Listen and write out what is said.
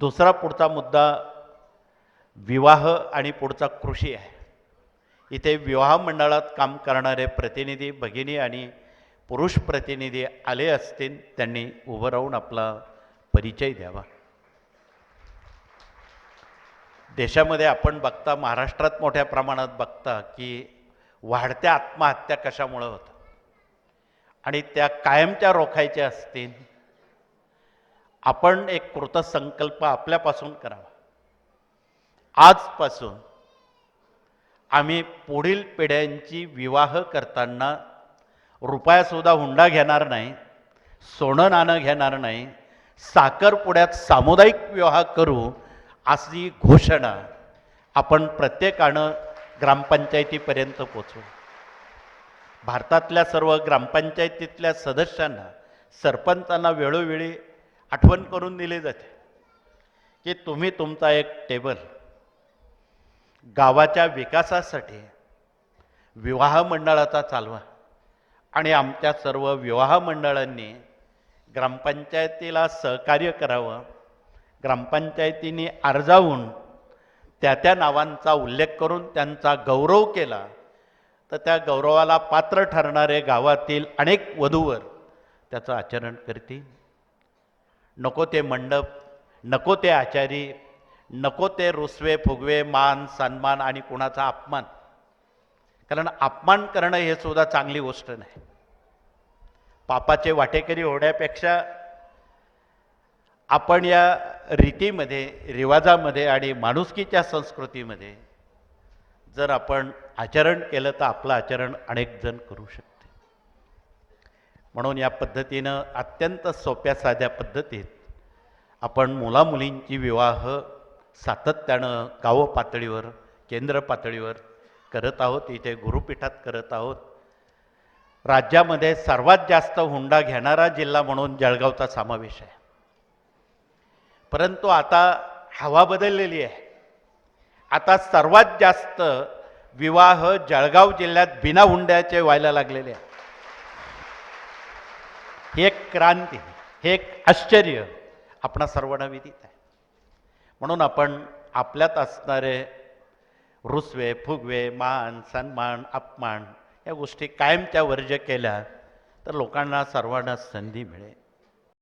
दुसरा पुढचा मुद्दा विवाह आणि पुढचा कृषी आहे. इथे विवाह मंडळात काम करणारे प्रतिनिधी भगिनी आणि पुरुष प्रतिनिधी आले असतील त्यांनी उभं राहून आपला परिचय द्यावा. देशामध्ये आपण बघता महाराष्ट्रात मोठ्या प्रमाणात बघता की वाढत्या आत्महत्या कशामुळं होतात आणि त्या कायमच्या रोखायच्या असतील आपण एक कृतसंकल्प आपल्यापासून करावा. आजपासून आम्ही पुढील पिढ्यांची विवाह करताना रुपयासुद्धा हुंडा घेणार नाही सोनं नाणं घेणार नाही साखरपुड्यात सामुदायिक विवाह करू अशी घोषणा आपण प्रत्येकानं ग्रामपंचायतीपर्यंत पोचवू. भारतातल्या सर्व ग्रामपंचायतीतल्या सदस्यांना सरपंचांना वेळोवेळी आठवण करून दिली जाते. की तुम्ही तुमचा एक टेबल गावाच्या विकासासाठी विवाह मंडळाचा चालवा आणि आमच्या सर्व विवाह मंडळांनी ग्रामपंचायतीला सहकार्य करावं ग्रामपंचायतीने अर्जावून त्या त्या नावांचा उल्लेख करून त्यांचा गौरव केला तर त्या गौरवाला पात्र ठरणारे गावातील अनेक वधूवर त्याचं आचरण करतील. नको ते मंडप नको ते आचारी नको ते रुसवे फुगवे मान सन्मान आणि कुणाचा अपमान. कारण अपमान करणं हे सुद्धा चांगली गोष्ट नाही. पापाचे वाटेकरी होण्यापेक्षा आपण या रीतीमध्ये रिवाजामध्ये आणि माणुसकीच्या संस्कृतीमध्ये जर आपण आचरण केलं तर आपलं आचरण अनेक जण करू शकतो म्हणून या पद्धतीनं अत्यंत सोप्या साध्या पद्धतीत आपण मुलामुलींची विवाह सातत्यानं गाव पातळीवर केंद्र पातळीवर करत आहोत इथे गुरुपीठात करत आहोत. राज्यामध्ये सर्वात जास्त हुंडा घेणारा जिल्हा म्हणून जळगावचा समावेश आहे. परंतु आता हवा बदललेली आहे. आता सर्वात जास्त विवाह जळगाव जिल्ह्यात बिना हुंड्याचे व्हायला लागलेले आहे ही एक क्रांती हे एक आश्चर्य आपणा सर्वांना विदित आहे. म्हणून आपण आपल्यात असणारे रुसवे फुगवे मान सन्मान अपमान या गोष्टी कायमच्या वर्ज्य केल्या तर लोकांना सर्वांना संधी मिळेल.